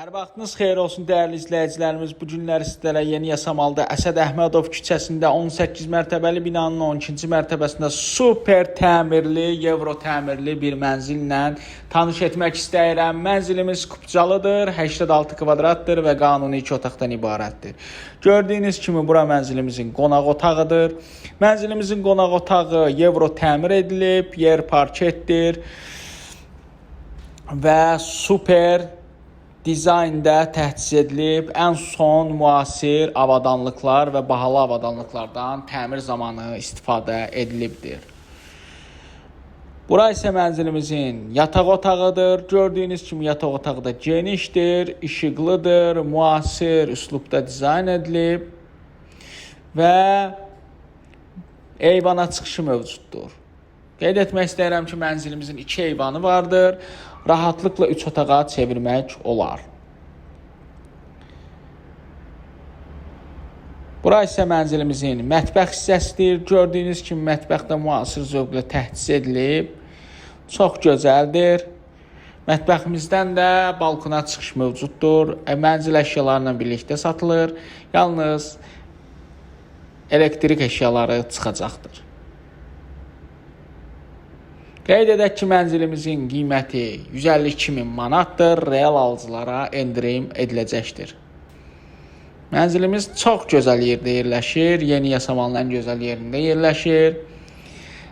Hər vaxtınız xeyir olsun dəyərli izləyicilərimiz. Bu günləri sizlərə Yeni Yasamalda Əsəd Əhmədov küçəsində 18 mərtəbəli binanın 12-ci mərtəbəsində super təmirli, Euro təmirli bir mənzillə tanış etmək istəyirəm. Mənzilimiz Kupcalıdır, 86 kvadratdır və qanuni 2 otaqdan ibarətdir. Gördüyünüz kimi bura mənzilimizin qonaq otağıdır. Mənzilimizin qonaq otağı Euro təmir edilib, yer parketdir və super dizaynda təchiz edilib, ən son müasir avadanlıqlar və bahalı avadanlıqlardan təmir zamanı istifadə edilibdir. Bura isə mənzilimizin yataq otağıdır. Gördüyünüz kimi yataq otağı da genişdir, işıqlıdır, müasir üslubda dizayn edilib və eyvana çıxışı mövcuddur. Qeyd etmək istəyirəm ki, mənzilimizin 2 eyvanı vardır. Rahatlıqla 3 otağa çevirmək olar. Bura isə mənzilimizin mətbəx hissəsidir. Gördüyünüz kimi mətbəx də müasir zövqlə təchiz edilib. Çox gözəldir. Mətbəximizdən də balkona çıxış mövcuddur. E, Mənzil əşyalarla birlikdə satılır. Yalnız elektrik əşyaları çıxacaqdır. Qeyd edək ki, mənzilimizin qiyməti 152 min manatdır. Real alıcılara endirim ediləcəkdir. Mənzilimiz çox gözəl yerdə yerləşir. Yeni Yasamalın ən gözəl yerində yerləşir.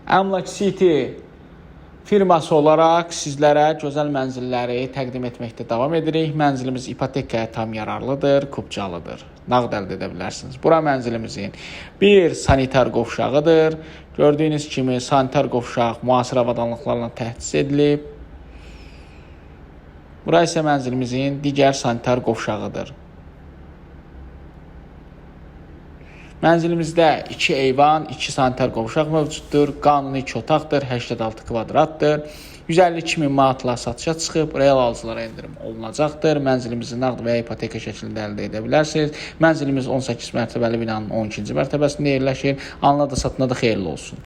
Amlak City firması olaraq sizlərə gözəl mənzilləri təqdim etməkdə davam edirik. Mənzilimiz ipotekaya tam yararlıdır, kupcalıdır. Nağd əldə edə bilərsiniz. Bura mənzilimizin bir sanitar qovşağıdır. Gördüyünüz kimi sanitar qovşaq müasir avadanlıqlarla təchiz edilib. Bura isə mənzilimizin digər sanitar qovşağıdır. Mənzilimizdə 2 eyvan, 2 sanitar qovşaq mövcuddur. Qanuni 2 otaqdır, 86 kvadratdır. 152 min manatla satışa çıxıb, real alıcılara endirim olunacaqdır. Mənzilimizi nağd və ya ipoteka şəklində əldə edə bilərsiniz. Mənzilimiz 18 mərtəbəli binanın 12-ci mərtəbəsində yerləşir. Anla da satına da xeyirli olsun.